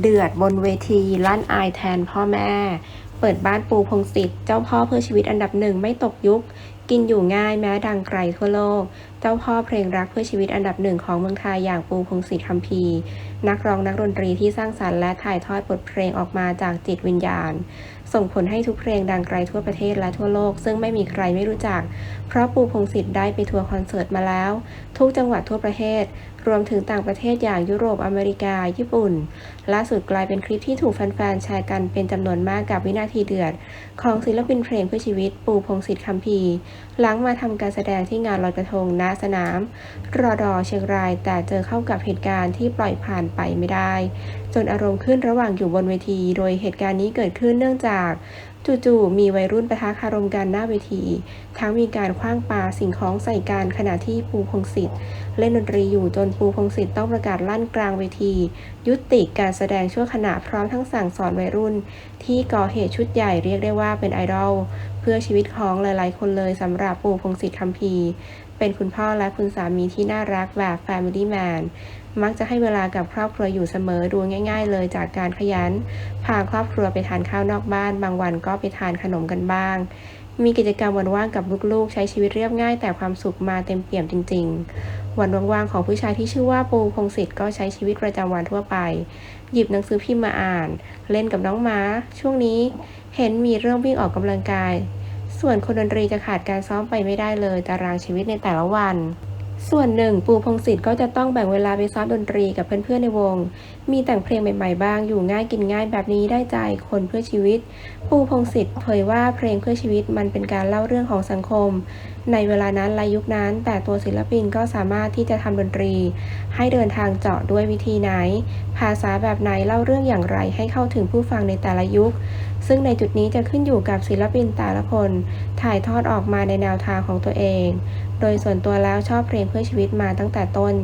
เดือดบนเวทีลั่นอายแทนพ่อแม่ เปิดบ้านปูพงศิษฐ์เจ้าพ่อเพื่อชีวิตอันดับหนึ่งไม่ตกยุค กินอยู่ง่ายแม้ดังไกลทั่วโลก เจ้าพ่อเพลงรักเพื่อชีวิตอันดับหนึ่งของเมืองไทยอย่างปูพงศิษฐ์คำพีนักร้องนักดนตรีที่สร้างสรรค์และถ่ายทอดบทเพลงออกมาจากจิตวิญญาณ ส่งผลให้ทุกเพลงดังไกลทั่วประเทศและทั่วโลก ซึ่งไม่มีใครไม่รู้จัก เพราะปูพงศิษฐ์ได้ไปทัวร์คอนเสิร์ตมาแล้ว ทุกจังหวัดทั่วประเทศ รวมถึงต่างประเทศอย่างยุโรปอเมริกา ญี่ปุ่น ล่าสุดกลายเป็นคลิปที่ถูกแฟนๆแชร์กันเป็นจำนวนมากกับวินาทีเดือด ของศิลปินเพลงเพื่อชีวิตปูพงศิษฐ์คำพีหลังมาทำการแสดงที่งานลอยกระทงณสนามรอดอเชียงราย แต่เจอเข้ากับเหตุการณ์ที่ปล่อยผ่านไปไม่ได้ จนอารมณ์ขึ้นระหว่างอยู่บนเวที โดยเหตุการณ์นี้เกิดขึ้นเนื่องจากจู่ๆมีวัยรุ่นประทะคารมกันหน้าเวที ทั้งมีการคว้างปาสิ่งของใส่กันขณะที่ปูพงศิษฐ์เล่นดนตรีอยู่จนปูพงศิษฐ์ต้องประกาศลั่นกลางเวที ยุติการแสดงชั่วขณะพร้อมทั้งสั่งสอนวัยรุ่น ที่ก่อเหตุชุดใหญ่เรียกได้ว่าเป็นไอดอลเพื่อชีวิตของหลายๆ คนเลยสำหรับปูพงศิษฐ์คำพีร์ เป็นคุณพ่อและคุณสามีที่น่ารักแบบ Family Man มักจะให้เวลากับครอบครัวอยู่เสมอดูง่าย ๆ เลยจากการขยัน พาครอบครัวไปทานข้าวนอกบ้าน บางวันก็ไปทานขนมกันบ้าง มีกิจกรรมวันว่างกับลูกๆ ใช้ชีวิตเรียบง่าย แต่ความสุขมาเต็มเปี่ยมจริง ๆ วันว่างๆของผู้ชายที่ชื่อว่าปูพงศิษฐ์ก็ใช้ชีวิตประจำวันทั่วไป หยิบหนังสือพิมพ์มาอ่าน เล่นกับน้องม้าช่วงนี้ เห็นมีเรื่องวิ่งออกกำลังกาย ส่วนคนดนตรีจะขาดการซ้อมไปไม่ได้เลยตารางชีวิตในแต่ละวัน ส่วนหนึ่งปูพงศิษฐ์ก็จะต้องแบ่งเวลาไปซ้อมดนตรีกับเพื่อนๆในวง มีแต่งเพลงใหม่ๆบ้าง อยู่ง่ายกินง่ายแบบนี้ได้ใจคนเพื่อชีวิต ปูพงศิษฐ์เผยว่าเพลงเพื่อชีวิตมันเป็นการเล่าเรื่องของสังคม ในเวลานั้นและยุคนั้น แต่ตัวศิลปินก็สามารถที่จะทำดนตรี ให้เดินทางเจาะด้วยวิธีไหน ภาษาแบบไหนเล่าเรื่องอย่างไรให้เข้าถึงผู้ฟังในแต่ละยุคซึ่งในจุดนี้จะขึ้นอยู่กับศิลปินแต่ละคน ถ่ายทอดออกมาในแนวทางของตัวเอง โดยส่วนตัวแล้วชอบเพลงเพื่อชีวิตมาตั้งแต่ต้น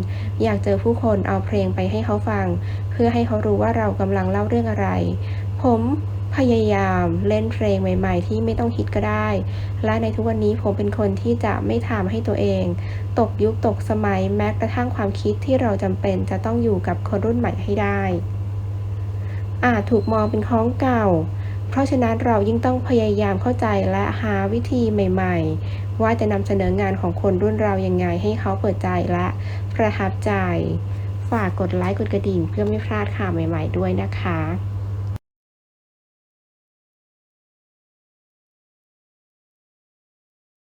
อยากเจอผู้คนเอาเพลงไปให้เขาฟัง เพื่อให้เขารู้ว่าเรากำลังเล่าเรื่องอะไร ผมพยายามเล่นเพลงใหม่ๆ ที่ไม่ต้องฮิตก็ได้ และในทุกวันนี้ผมเป็นคนที่จะไม่ทำให้ตัวเอง ตกยุคตกสมัยแม้กระทั่งความคิดที่เราจำเป็นจะต้องอยู่กับคนรุ่นใหม่ให้ได้อาจถูกมองเป็นของเก่า เพราะฉะนั้นเรายิ่งต้องพยายามเข้าใจและหาวิธีใหม่ ๆ ว่าจะนำเสนองานของคนรุ่นเรายังไงให้เขาเปิดใจและประทับใจ ฝากกดไลค์กดกระดิ่งเพื่อไม่พลาดข่าวใหม่ ๆ ด้วยนะคะ